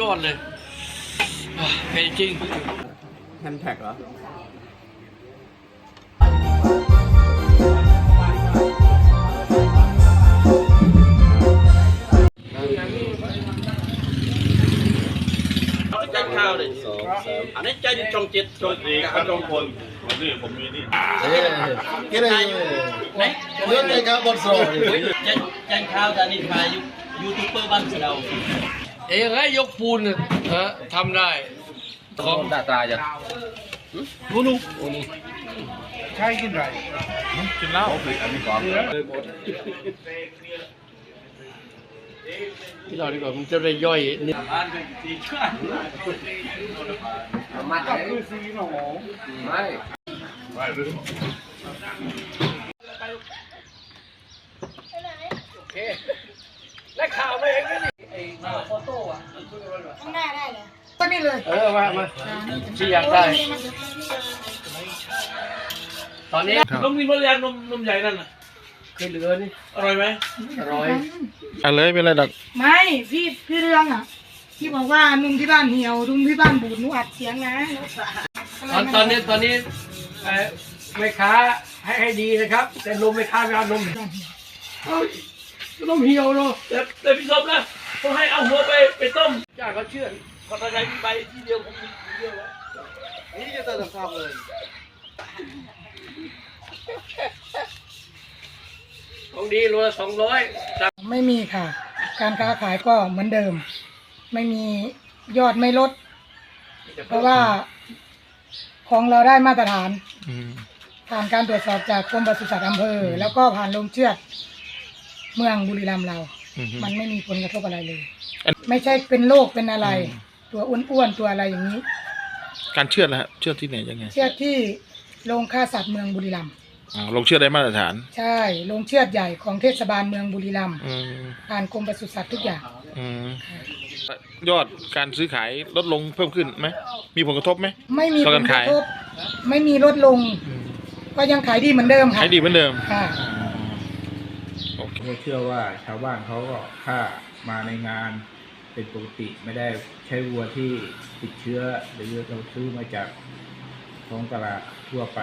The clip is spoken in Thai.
ยอดเลยอะเป็นจริงแฮนด์แท็กเหรอจานข้าวเลยอันนี้จานจงจิตจงนี่ครับจงพลนี่ผมมีนี่ Che ne ไหน Non è capo al solito. จานจานข้าวจานนี้ถ่ายยูทูบเบอร์บ้านเรา เอ้ยไงยกปูนเนี่ยเออทำได้ของตาตาจ้ะนูนูกินเหล้าอันนี้ก่อนที่เราดีกว่ามันจะได้ย่อยนิดมัดคือซีหนอไม่และข่าวมาเองนี่ ข้างหน้าได้เลยก็นี่เลยเออมามาที่อยากได้ ตอนนี้นมมีนมแรงนมนมใหญ่นั่นน่ะเคยเหลือนี่อร่อยไหมอร่อยอะไรเป็นไรดักไม่พี่พี่เรื่องอะที่บอกว่านุ่มที่บ้านเหี่ยวนุ่มที่บ้านบูดหนูอัดเสียงนะตอนตอนนี้ตอนนี้เอ่อแม่ค้าให้ให้ดีนะครับ แต่นมแม่ค้าไม่เอานมเอ้ยนมเหี่ยวเนาะแต่แต่พี่สมนะ ต้องให้เอาหัวไปไปต้มจ้าเขาเชื่อเขาทำอะไรมีใบที่เดียวผมมีเดียวแล้วนี่จะต้องทำเลยของดีโลละสองร้อยไม่มีค่ะ การค้าขายก็เหมือนเดิม ไม่มียอดไม่ลด เพราะว่าของเราได้มาตรฐานผ่านการตรวจสอบจากกรมปศุสัตว์อำเภอ แล้วก็ผ่านลงเชือดเมืองบุรีรัมย์เรา มันไม่มีผลกระทบอะไรเลยไม่ใช่เป็นโรคเป็นอะไร ตัวอ้วนๆตัวอะไรอย่างนี้ การเชือดนะฮะเชือดที่ไหนยังไงเชือดที่โรงฆ่าสัตว์เมืองบุรีรัมย์อ๋อลงเชือดได้มาตรฐาน ใช่โรงเชือดใหญ่ของเทศบาลเมืองบุรีรัมย์อืมผ่านกรมปศุสัตว์ทุกอย่าง อืมยอดการซื้อขายลดลงเพิ่มขึ้นไหมมีผลกระทบไหม ไม่มีต่ผอกัลนกขายระทบไม่มีลดลง ก็ยังขายดีเหมือนเดิมค่ะขายดีเหมือนเดิม ค่ะ ผมก็เชื่อว่าชาวบ้านเขาก็ฆ่ามาในงานเป็นปกติไม่ได้ใช้วัวที่ติดเชื้อ หรือเราซื้อมาจากท้องตลาดทั่วไป